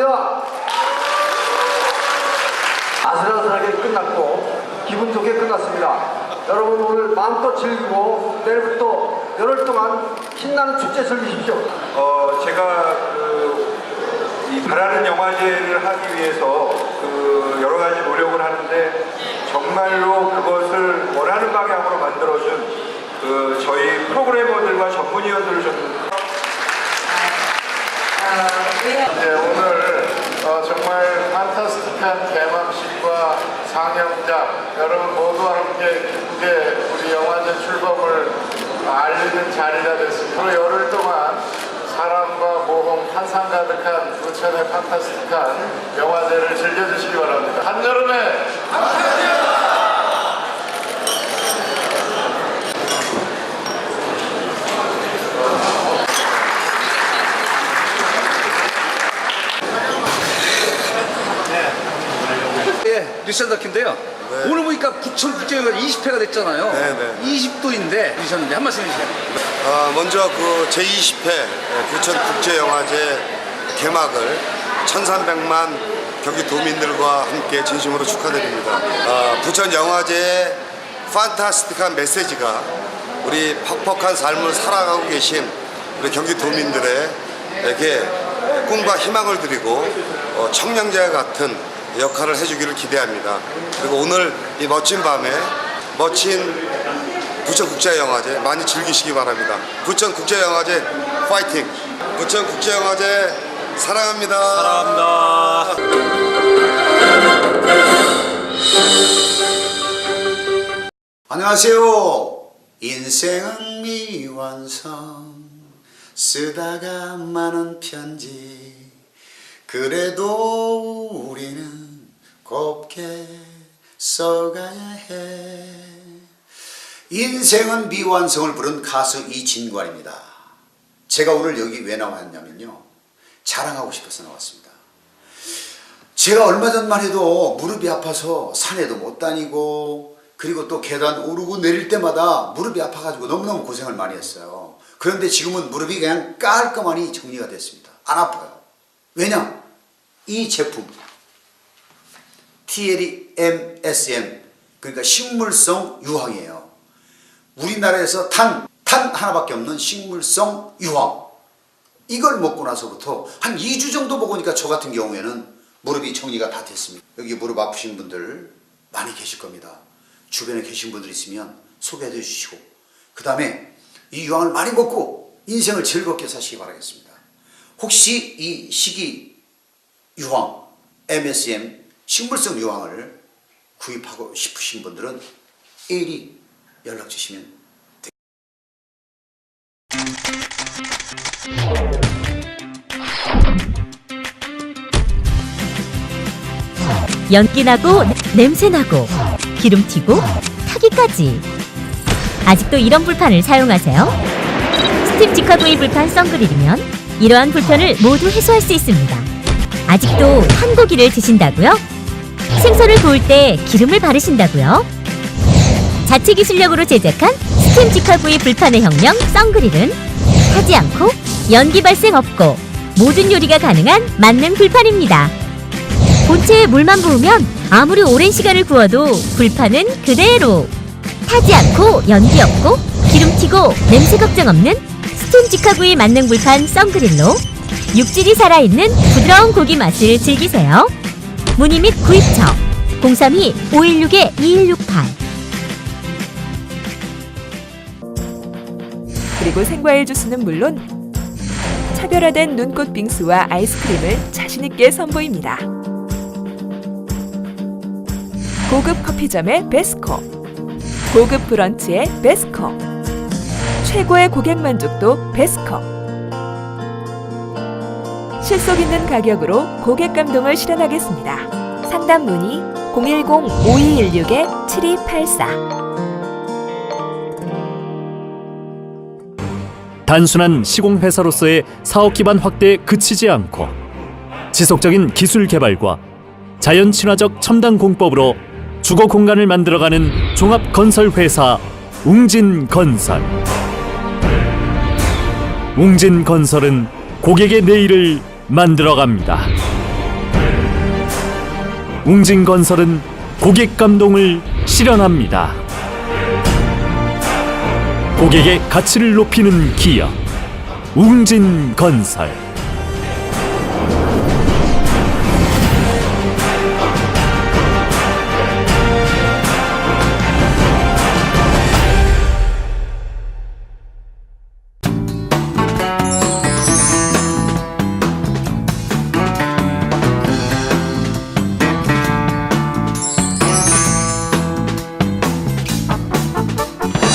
축하드립니다. 아슬아슬하게 끝났고 기분 좋게 끝났습니다. 여러분 오늘 마음껏 즐기고 내일부터 열흘 동안 신나는 축제 즐기십시오. 어 제가 그 이 바라는 영화제를 하기 위해서 그 여러 가지 노력을 하는데 정말로 그것을 원하는 방향으로 만들어준 그 저희 프로그래머들과 전문위원들을 좀 아, 네, 오늘 어, 정말 판타스틱한 개막식과 상영작 여러분 모두와 함께 기쁘게 우리 영화제 출범을 알리는 자리가 됐습니다. 앞으로 열흘 동안 사랑과 모험, 환상 가득한 부천의 판타스틱한 영화제를 즐겨주시기 바랍니다. 한여름에 예, 리산다키인데요. 오늘 보니까 부천 국제영화 20회가 됐잖아요. 네, 20도인데 그러셨는데 한 말씀 해주세요. 아, 먼저 그 제20회 부천 국제영화제 개막을 1,300만 경기 도민들과 함께 진심으로 축하드립니다. 아, 부천 영화제의 판타스틱한 메시지가 우리 퍽퍽한 삶을 살아가고 계신 우리 경기 도민들에게 꿈과 희망을 드리고 어, 청량제 같은 역할을 해주기를 기대합니다. 그리고 오늘 이 멋진 밤에 멋진 부천국제영화제 많이 즐기시기 바랍니다. 부천국제영화제 파이팅! 부천국제영화제 사랑합니다. 안녕하세요. 인생은 미완성 쓰다가 많은 편지 그래도 써가야 해 인생은 미완성을 부른 가수 이진관입니다. 제가 오늘 여기 왜 나왔냐면요. 자랑하고 싶어서 나왔습니다. 제가 얼마 전만 해도 무릎이 아파서 산에도 못 다니고 그리고 또 계단 오르고 내릴 때마다 무릎이 아파가지고 너무너무 고생을 많이 했어요. 그런데 지금은 무릎이 그냥 깔끔하니 정리가 됐습니다. 안 아파요. 왜냐? 이 제품 TLE MSM 그러니까 식물성 유황이에요. 우리나라에서 탄, 탄 하나밖에 없는 식물성 유황. 이걸 먹고 나서부터 한 2주 정도 먹으니까 저 같은 경우에는 무릎이 정리가 다 됐습니다. 여기 무릎 아프신 분들 많이 계실 겁니다. 주변에 계신 분들 있으면 소개해 주시고 그 다음에 이 유황을 많이 먹고 인생을 즐겁게 사시기 바라겠습니다. 혹시 이 식이 유황, MSM, 식물성 유황을 구입하고 싶으신 분들은 1위 연락 주시면 됩니다. 연기 나고 냄새 나고 기름 튀고 타기까지 아직도 이런 불판을 사용하세요? 스팀 직화구이 불판 썬그릴이면 이러한 불편을 모두 해소할 수 있습니다. 아직도 탄 고기를 드신다고요? 생선을 구울 때 기름을 바르신다고요? 자체 기술력으로 제작한 스팀 직화구이 불판의 혁명 썬그릴은 타지 않고 연기 발생 없고 모든 요리가 가능한 만능 불판입니다. 본체에 물만 부으면 아무리 오랜 시간을 구워도 불판은 그대로 타지 않고 연기 없고 기름 튀고 냄새 걱정 없는 스팀 직화구이 만능 불판 썬그릴로 육질이 살아있는 부드러운 고기 맛을 즐기세요. 문의 및 구입처 032-516-2168 그리고 생과일 주스는 물론 차별화된 눈꽃 빙수와 아이스크림을 자신있게 선보입니다. 고급 커피점의 베스코, 고급 브런치의 베스코, 최고의 고객 만족도 베스코. 실속 있는 가격으로 고객 감동을 실현하겠습니다. 상담 문의 010-5216-7284 단순한 시공회사로서의 사업 기반 확대에 그치지 않고 지속적인 기술 개발과 자연 친화적 첨단 공법으로 주거 공간을 만들어가는 종합 건설 회사 웅진 건설. 웅진 건설은 고객의 내일을 만들어갑니다. 웅진건설은 고객 감동을 실현합니다. 고객의 가치를 높이는 기업 웅진건설